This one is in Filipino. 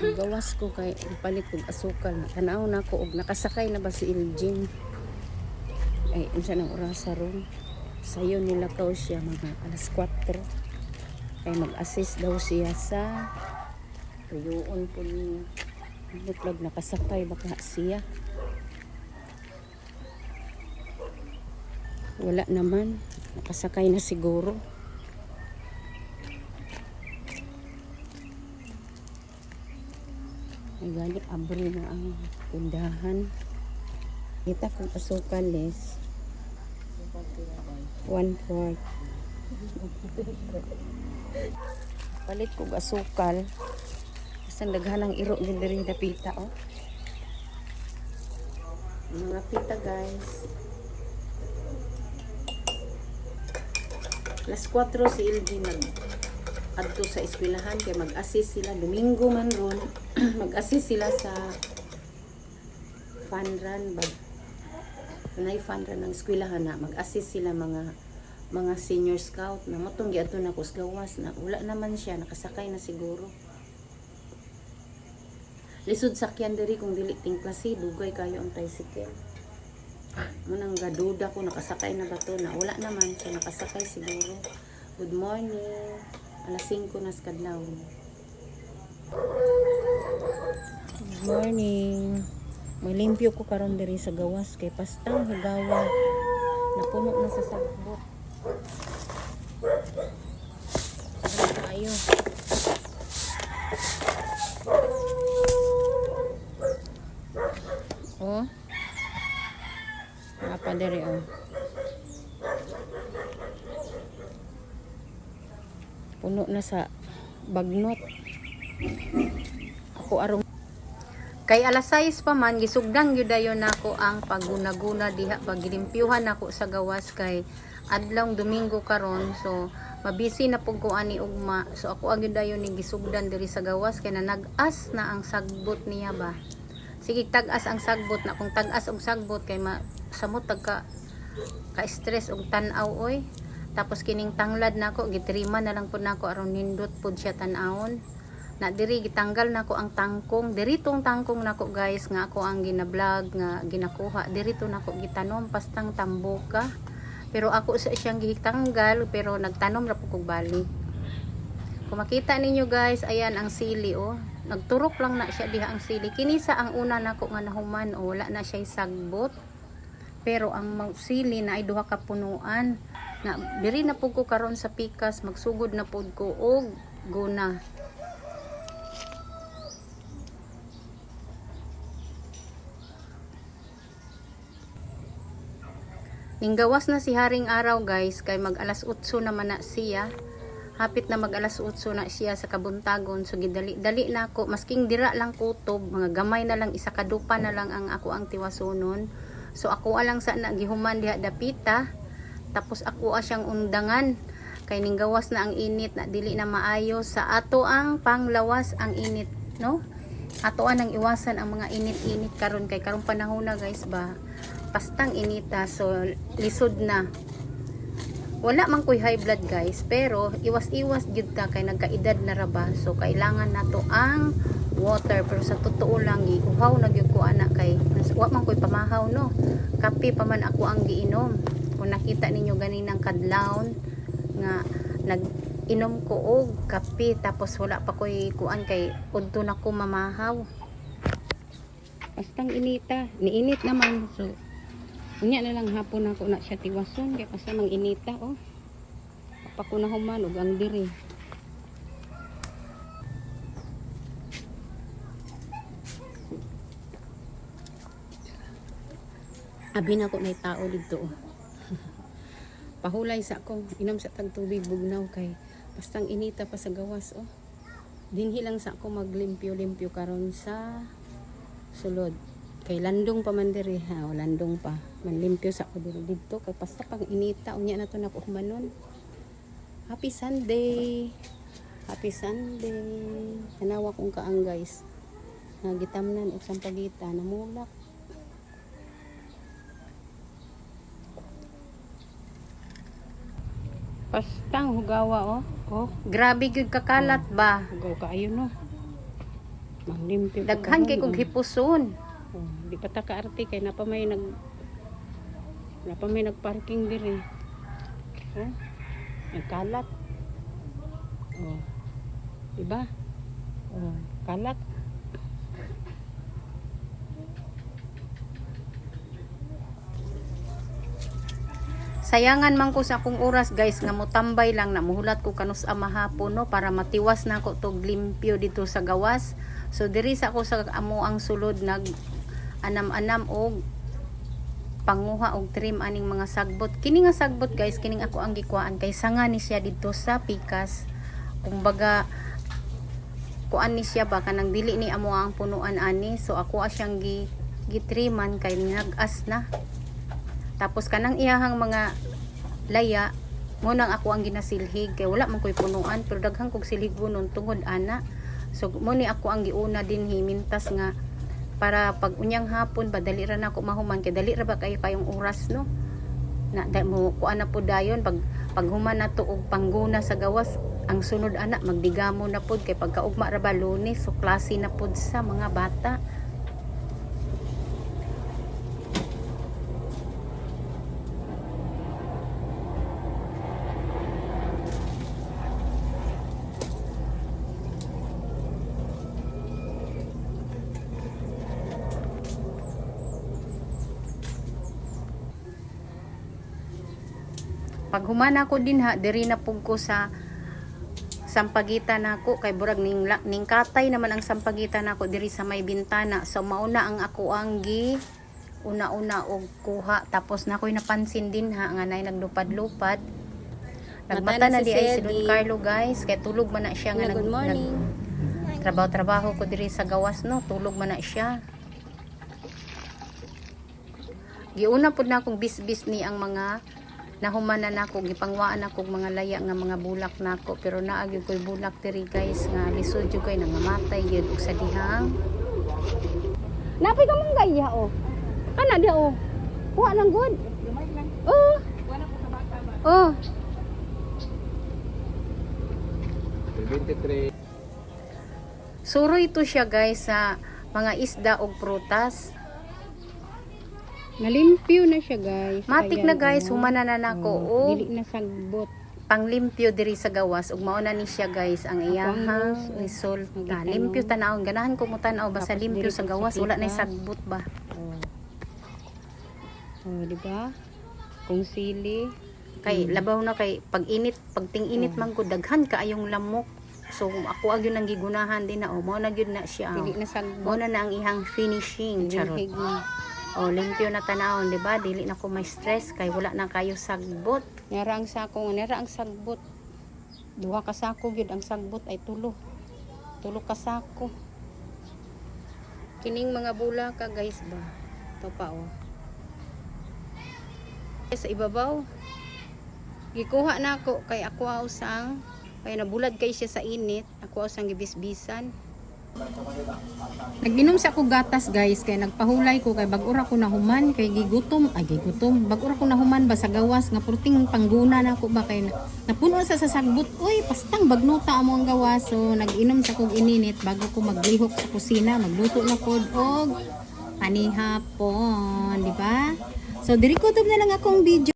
gawas ko kay palit kog asukal. Tanaw na ko og nakasakay na ba si Elgin ay unsa nang orasa ron sayo nila kaw siya mga alas 4 ay mag-assist daw siya sa tuyoon po niya Butlag nakasakay baka siya? Wala naman. Nakasakay na siguro ay gani abri na ang tindahan. Kita kung asukal one fourth. Palit kog asukal. Isang daghanang iro din diri na pita oh. Mga pita guys. Alas 4 si LG mag adto sa eskwelahan kay mag-assist sila. Domingo man ron mag-assist sila sa fun run ba? Nay fun run ng eskwelahan na. Mag-assist sila mga mga senior scout na motong giadto na ko sa gawas na wala naman siya nakasakay na siguro. Lisod sakyan diri kung dili ting klase dugay kayo ang tricycle. Munang gaduda ko nakasakay na ba to? Na wala naman siya nakasakay siguro. Good morning. Alas 5 na sa. Good morning. Malimpyo ko karon diri sa gawas kay pastang higawa. Napuno na sa sagbot. Ayo. Oh. Apa diri oh. Puno na sa bagnot. Ako arong Kay alas 6 pa man gisugdang gyud dayon nako ang paggunaguna diha pagilimpyuhan nako sa gawas kay adlong Domingo karon. So mabisi na pug ko ani ugma. So ako ang dayon ni gisugdan diri sa gawas kay nanag-as na ang sagbot niya ba? Sige tag-as ang sagbot na kung tag-as og sagbot kay ma, samot tagka ka stress og tan-aw oy tapos kining tanglad nako gitrima na lang pud nako aron nindot pud siya tan-awon na diri gitanggal nako ang tangkong. Diri tong tangkong nako guys nga ako ang gina-vlog nga ginakuha. Diri to nako gitanom pastang tamboka pero ako sa siyang gitanggal pero nagtanom ra pud kog bali. Kung makita ninyo guys ayan ang sili oh. Nagturok lang na siya diha ang sili. Kini sa ang una nako nga nahuman o wala na siya sagbot pero ang mga sili na ay duha ka punuan na diri na pud ko karon sa pikas magsugod na pud ko og guna. Ninggawas na si Haring Araw guys kay mag alas 8 naman na siya. Hapit na mag alas 8 na siya sa kabuntagon so gidali dali na ako. Masking dira lang kutob mga gamay na lang isa kadupa na lang ang ako ang tiwasonon so ako alang sa na gihuman diha dapita. Tapos ako siyang undangan. Kay ning gawas na ang init na dili na maayo. Sa ato ang panglawas ang init no? Ato ang iwasan ang mga init-init karon. Kay karong panahon na guys ba? Pastang inita so lisod na wala man ko'y high blood guys pero iwas-iwas jud ta kay nagkaedad na raba so kailangan nato ang water. Pero sa totoo lang giuhaw na gyud ko ana kay wa man ko'y pamahaw no? Kape pa man ako ang giinom. Kung nakita ninyo ganinang kadlawon nga nag inom ko og kape tapos wala pa ko'y kuan kay udto na ko mamahaw. Pastang inita niinit naman so Unya na lang hapon ako na siya tiwason kay pasa mang inita oh. Pa na human og ang diri. Abi na may tao dito oh. Pahulay sa ako, inom sa tag tubig bugnaw kay pastang inita pa sa gawas oh. Dinhi lang sa ako maglimpyo-limpyo karon sa sulod kay landong pa man diri ha o landong pa manlimpyo sa ako diri dito kay basta pang inita unya na to na ko humanon happy sunday happy sunday tanawa kong kaang guys nagitamnan og sampagita namulak Pastang hugawa oh. Oh, grabe gyud kakalat ba? Hugaw kaayo no. Manglimpyo. Daghan kay kog oh. hipuson. Oh, di pa ta kaarte kay napa may nag napa may nagparking diri. Oh. Ang kalat. Oh. Diba? Oh, kalat. Sayangan man ko sa akong oras guys nga motambay lang na muhulat ko kanus amahapon no para matiwas na ko tog limpyo dito sa gawas. So diri sa ako sa amo ang sulod nag anam-anam og panguha og trim aning mga sagbot. Kini nga sagbot guys kining ako ang gikuan kay sanga ni siya dito sa pikas. Kumbaga kuan ni siya ba kanang dili ni amo ang punuan ani so ako asyang gi gitriman kay nag-as na. Tapos kanang iyahang mga laya mo nang ako ang ginasilhig kay wala man koy punuan pero daghang kog silhig nun tungod ana. So mo ni ako ang giuna din himintas nga para pag unyang hapon ba dali ra na ako mahuman kay dali ra ba kayo kayong oras no. Na da, mo kuan na po dayon pag paghuman na to og pangguna sa gawas ang sunod ana magdigamo na pod kay pagkaugma ra ba lunes so klase na pod sa mga bata. Pag humana ko din ha diri na pug ko sa sampagitan nako kay burag ning ning katay naman ang sampagitan nako diri sa may bintana. So mauna ang ako ang gi una-una og kuha. Tapos na ko'y napansin din ha nga nay naglupad-lupad nagmata Mata na na di ay si. Don Carlo guys. Kay tulog man na siya nga Good morning. trabaho-trabaho ko diri sa gawas no? Tulog man na siya. Giuna pud na akong bis-bis ni ang mga nahumanan nako gipangwaan ako mga laya nga mga bulak nako pero naagi koy bulak diri guys nga lisod jud kay nangamatay gyud og sa dihang Napay ka mong gaya oh. Kana dia oh. Kuha lang good. Oh. Oh. 23. Suroy ito siya guys sa mga isda og prutas. Nalimpyo na siya, guys. Matik Ayan, na guys, oh. humana na nako Oh, og Dili na sagbot. panglimpyo diri sa gawas ug mauna ni siya guys ang iyahang resulta. Limpyo tanawon ganahan ko mo tanaw basta limpyo sa gawas wala na sagbot ba. Oh. Oh, di ba? Kung sili. Kay Mm. labaw na kay pag init, pag ting-init man ko daghan kaayong lamok. So ako agyo nang gigunahan din na oh mao na gyud na siya. Oh. Mao na na ang ihang finishing charot. Oh, limpyo na tanawon, di ba? Dili na ko may stress kay wala na kayo sagbot. Nara ang sako, nara ang sagbot. Duha ka sako gyud ang sagbot ay tulo. Tulo ka sako. Kining mga bula ka guys ba? Ito pa oh. Sa ibabaw. Gikuha na ako kay ako usang kay nabulad kay siya sa init. Ako usang gibisbisan. Naginom sa ako gatas guys kay nagpahulay ko kay bagura ko nahuman kay gigutom ay gigutom. Bagura ko nahuman ba sa gawas nga purting pangguna na ako ba kay na, napuno sa sasagbot uy pastang bagnuta amo ang gawas. So naginom sa kog ininit bago ko maglihok sa kusina magluto na pod og panihapon di ba? So diri ko na lang akong video